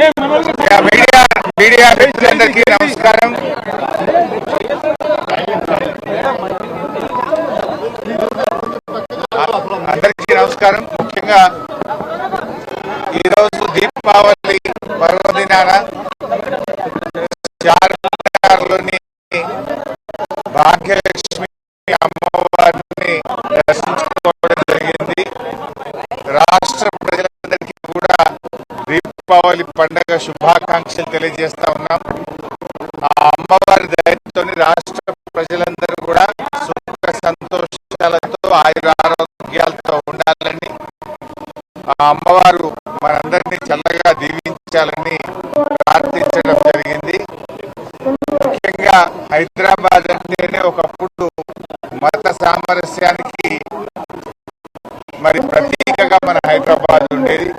Yeah, media media మిత్రులందరికీ నమస్కారం అందరికీ నమస్కారం ముఖ్యంగా ఈరోజు దీపావళి పర్వదినాన చార్మినార్లోని భాగ్యలక్ష్మి అమ్మవారిని దర్శించుకోవడం జరిగింది రాష్ట్ర ప్రజలందరికీ కూడా దీపావళి పండగ శుభాకాంక్షలు తెలియజేస్తా ఉన్నాం. ఆ అమ్మవారి దయతో రాష్ట్ర ప్రజలందరూ కూడా సుఖ సంతోషాలతో ఆయుర ఆరోగ్యాలతో ఉండాలని ఆ అమ్మవారు మనందరినీ చల్లగా దీవించాలని ప్రార్థించడం జరిగింది. ముఖ్యంగా హైదరాబాద్ అంటేనే ఒకప్పుడు మత సామరస్యానికి మరి ప్రతీకగా మన హైదరాబాద్ ఉండేది.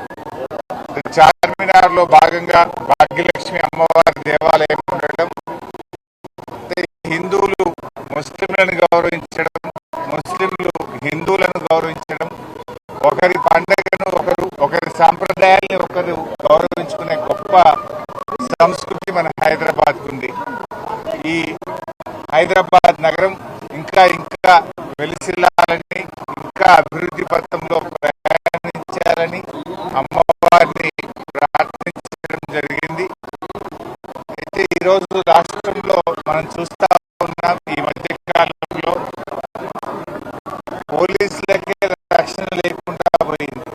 సెమినార్లో భాగంగా భాగ్యలక్ష్మి అమ్మవారి దేవాలయం ఉండడం హిందువులు ముస్లింలను గౌరవించడం ముస్లింలు హిందువులను గౌరవించడం ఒకరి పండగను ఒకరు ఒకరి సాంప్రదాయాల్ని ఒకరు గౌరవించుకునే గొప్ప సంస్కృతి మన హైదరాబాద్ ఉంది. ఈ హైదరాబాద్ నగరం ఇంకా ఇంకా వెలిసిల్లాలని ఇంకా అభివృద్ధి పథంలో ఈరోజు రాష్ట్రంలో మనం చూస్తా ఉన్నాం ఈ మధ్య కాలంలో పోలీసులకే రక్షణ లేకుండా పోయింది.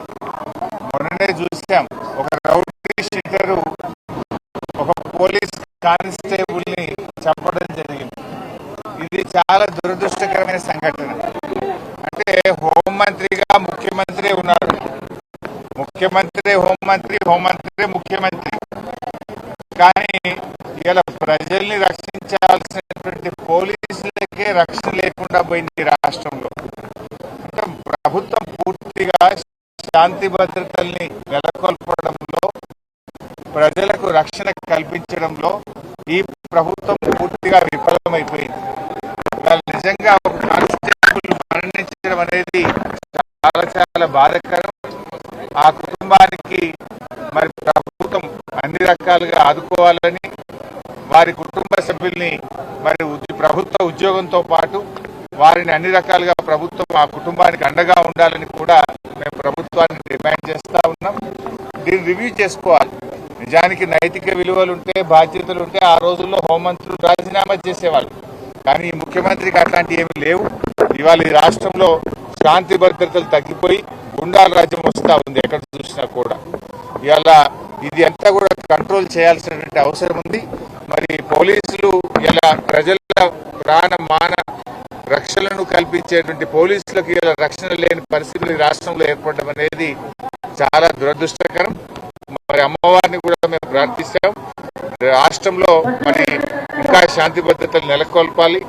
మొన్ననే చూసాం ఒక రౌడీ షీటరు ఒక పోలీస్ కానిస్టేబుల్ని చంపడం జరిగింది. ఇది చాలా దురదృష్టకరమైన సంఘటన. అంటే హోంమంత్రిగా ముఖ్యమంత్రి ఉన్నాడు. ముఖ్యమంత్రి హోంమంత్రి హోంమంత్రి ముఖ్యమంత్రి. కానీ ఇలా ప్రజల్ని రక్షించాల్సినటువంటి పోలీసులకే రక్షణ లేకుండా పోయింది ఈ రాష్ట్రంలో. అంటే ప్రభుత్వం పూర్తిగా శాంతి భద్రతల్ని నెలకొల్పడంలో ప్రజలకు రక్షణ కల్పించడంలో ఈ ప్రభుత్వం పూర్తిగా విఫలమైపోయింది. వాళ్ళు నిజంగా ఒక కానిస్టేబుల్ మరణించడం అనేది చాలా చాలా బాధకరం. ఆ కుటుంబానికి మరి ప్రభుత్వం అన్ని రకాలుగా ఆదుకోవాలని వారి కుటుంబ సభ్యుల్ని మరి ప్రభుత్వ ఉద్యోగంతో పాటు వారిని అన్ని రకాలుగా ప్రభుత్వం ఆ కుటుంబానికి అండగా ఉండాలని కూడా మేము ప్రభుత్వాన్ని డిమాండ్ చేస్తా ఉన్నాం. దీన్ని రివ్యూ చేసుకోవాలి. నిజానికి నైతిక విలువలు ఉంటే బాధ్యతలు ఉంటే ఆ రోజుల్లో హోంమంత్రులు రాజీనామా చేసేవాళ్ళు. కానీ ఈ ముఖ్యమంత్రికి అట్లాంటివి ఏమి లేవు. ఇవాళ ఈ రాష్ట్రంలో శాంతి భద్రతలు తగ్గిపోయి గుండాల రాజ్యం వస్తూ ఉంది ఎక్కడ చూసినా కూడా. ఇవాళ ఇది అంతా కూడా కంట్రోల్ చేయాల్సినటువంటి అవసరం ఉంది. మరి పోలీసులు ఇలా ప్రజల ప్రాణ మాన రక్షణను కల్పించేటువంటి పోలీసులకు ఇలా రక్షణ లేని పరిస్థితులు రాష్ట్రంలో ఏర్పడడం అనేది చాలా దురదృష్టకరం. మరి అమ్మవారిని కూడా మేము ప్రార్థిస్తాం. రాష్ట్రంలో మరి ఇంకా శాంతి భద్రతలు నెలకొల్పాలి.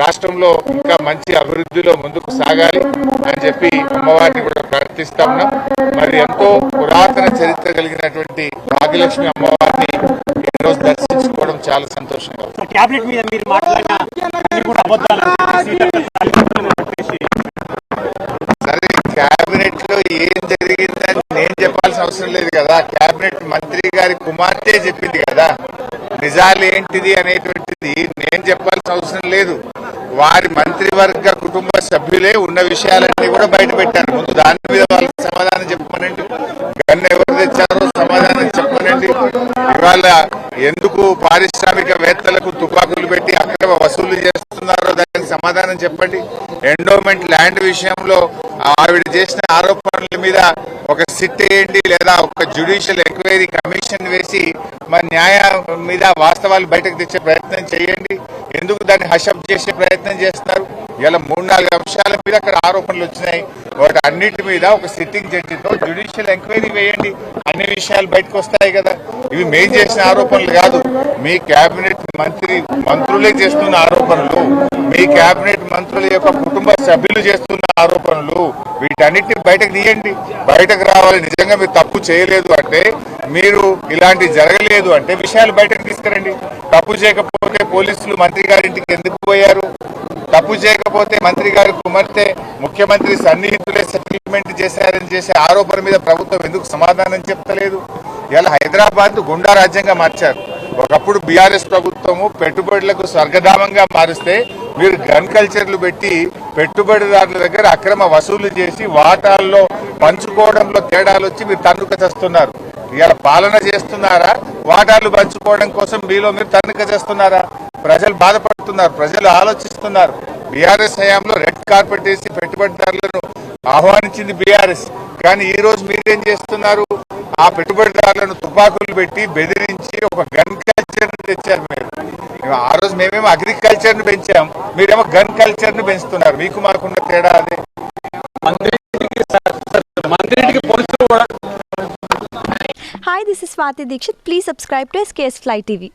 రాష్ట్రంలో ఇంకా మంచి అభివృద్ధిలో ముందుకు సాగాలి అని చెప్పి అమ్మవారిని కూడా ప్రార్థిస్తా ఉన్నాం. మరి ఎంతో పురాతన చరిత్ర కలిగినటువంటి భాగ్యలక్ష్మి అమ్మవారి ఈరోజు దర్శించుకోవడం చాలా సంతోషంగా ఉంది. క్యాబినెట్ మీద మీరు మాట్లాడిన కూడా అబద్ధాలు సరే లో ఏం జరిగిందని నేను చెప్పాల్సిన అవసరం లేదు కదా. కేబినెట్ మంత్రి గారి కుమార్తె చెప్పింది కదా. నిజాలు ఏంటిది అనేటువంటిది నేను చెప్పాల్సిన అవసరం లేదు. వారి మంత్రివర్గ కుటుంబ సభ్యులే ఉన్న విషయాలన్నీ కూడా బయట పెట్టారు. ముందు దాని మీద వాళ్ళకి సమాధానం చెప్పమనండి. గన్ను ఎవరు తెచ్చారో ఎందుకు పారిశ్రామికవేత్తలకు తుపాకులు పెట్టి అక్రమ వసూలు చేస్తున్నారో దానికి సమాధానం చెప్పండి. ఎండోమెంట్ ల్యాండ్ విషయంలో ఆవిడ చేసిన ఆరోపణల మీద ఒక సిట్ వేయండి లేదా ఒక జ్యుడిషియల్ ఎంక్వైరీ కమిషన్ వేసి మరి న్యాయం మీద వాస్తవాలు బయటకు తెచ్చే ప్రయత్నం చేయండి. ఎందుకు దాన్ని హషప్ చేసే ప్రయత్నం చేస్తున్నారు? ఇలా మూడు నాలుగు అంశాల మీద అక్కడ ఆరోపణలు వచ్చినాయి. వాటి అన్నిటి మీద ఒక సిట్టింగ్ జడ్జితో జ్యుడిషియల్ ఎంక్వైరీ వేయండి. అన్ని విషయాలు బయటకు వస్తాయి కదా. ఇవి మేం చేసిన ఆరోపణలు కాదు. మీ కేబినెట్ మంత్రి మంత్రులే చేస్తున్న ఆరోపణలు. మీ కేబినెట్ మంత్రుల యొక్క కుటుంబ సభ్యులు చేస్తున్న ఆరోపణలు వీటన్నిటిని బయటకు తీయండి. బయటకు రావాలి నిజంగా మీరు తప్పు చేయలేదు అంటే మీరు ఇలాంటి జరగలేదు అంటే విషయాలు బయటకు తీసుకురండి. తప్పు చేయకపోతే పోలీసులు మంత్రి గారింటికి ఎందుకు పోయారు? తప్పు చేయకపోతే మంత్రి గారి కుమార్తె ముఖ్యమంత్రి సన్నిహితులే సెటిల్మెంట్ చేశారని చేసే ఆరోపణ మీద ప్రభుత్వం ఎందుకు సమాధానం చెప్తలేదు? ఇలా హైదరాబాద్ గుండా రాజ్యంగా మార్చారు. ఒకప్పుడు బీఆర్ఎస్ ప్రభుత్వము పెట్టుబడులకు స్వర్గధామంగా మారిస్తే మీరు గన్ కల్చర్లు పెట్టి పెట్టుబడిదారుల దగ్గర అక్రమ వసూలు చేసి వాటాల్లో పంచుకోవడంలో తేడాలు వచ్చి మీరు తన్నుక చేస్తున్నారు. ఇవాళ పాలన చేస్తున్నారా? వాటాలు పంచుకోవడం కోసం మీలో మీరు తన్నుక చేస్తున్నారా? ప్రజలు బాధపడుతున్నారు ప్రజలు ఆలోచిస్తున్నారు. బీఆర్ఎస్ హయాంలో రెడ్ కార్పెట్ వేసి పెట్టుబడిదారులను ఆహ్వానించింది బీఆర్ఎస్. కానీ ఈ రోజు మీరేం చేస్తున్నారు? ఆ పెట్టుబడిదారులను తుపాకులు పెట్టి బెదిరించి ఒక గన్ కల్చర్ తెచ్చారు మీరు. ఆ రోజు మేమేమో అగ్రికల్చర్ను పెంచాం. మీరేమో గన్ కల్చర్ను పెంచుతున్నారు. మీకు మాకున్న తేడా అదే. Hi this is Swathi Dixit please subscribe to SKS fly TV